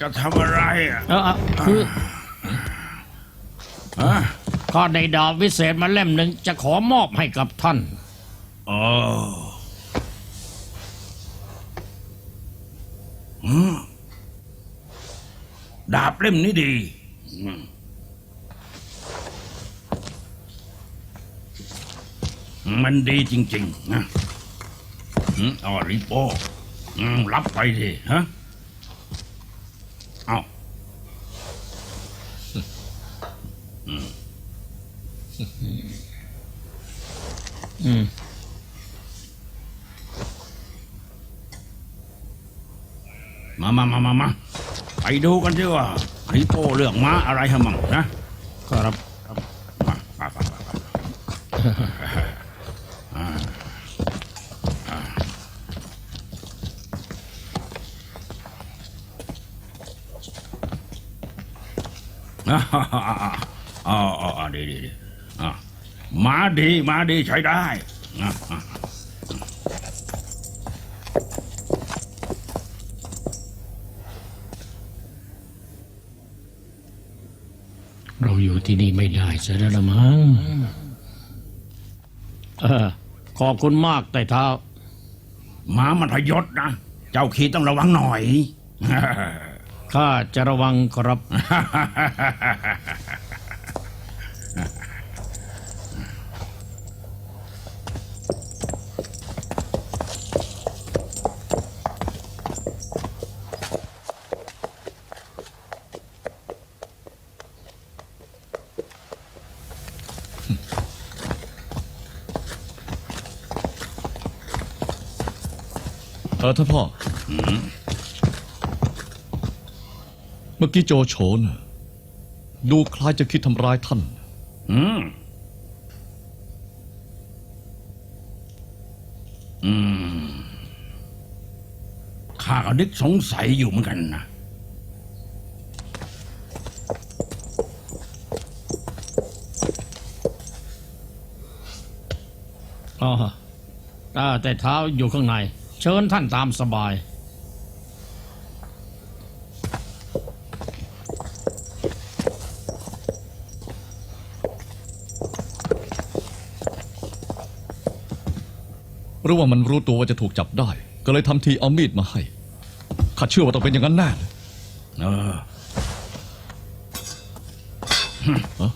จะทำอะไรอะเออเออคือฮะก็ได้ดาบวิเศษมาเล่มหนึ่งจะขอมอบให้กับท่าน อ๋ออืมดาบเล่มนี้ดีอืมมันดีจริง ๆ นะอืมอ๋อริโป้อืมรับไปดิฮะ เอาอืมมามามามามาไปดูกันสิว่าริโป้เลือกม้าอะไรให้มั่งนะ ครับ มาไปไปไป อ่าอ๋ออ๋อดีดีดีอะมาดีมาดีใช้ได้อะอะเราอยู่ที่นี่ไม่ได้เสียแล้วละมั้งเออขอบคุณมากแต่เท้าม้ามันพยศนะ เจ้าขี่ต้องระวังหน่อย ข้าจะระวังครับ เออท่านพ่ออ เมื่อกี้โจโฉน่ะดูคล้ายจะคิดทำร้ายท่าน อืม อืม ข้าก็นึกสงสัยอยู่เหมือนกันนะ อ๋ออ่าแต่เท้าอยู่ข้างใน เชิญท่านตามสบาย หรือว่ามันรู้ตัวว่าจะถูกจับได้ ก็เลยทำทีเอามีดมาให้ข้าเชื่อว่าต้องเป็นอย่างนั้นแน่เลยเออฮะ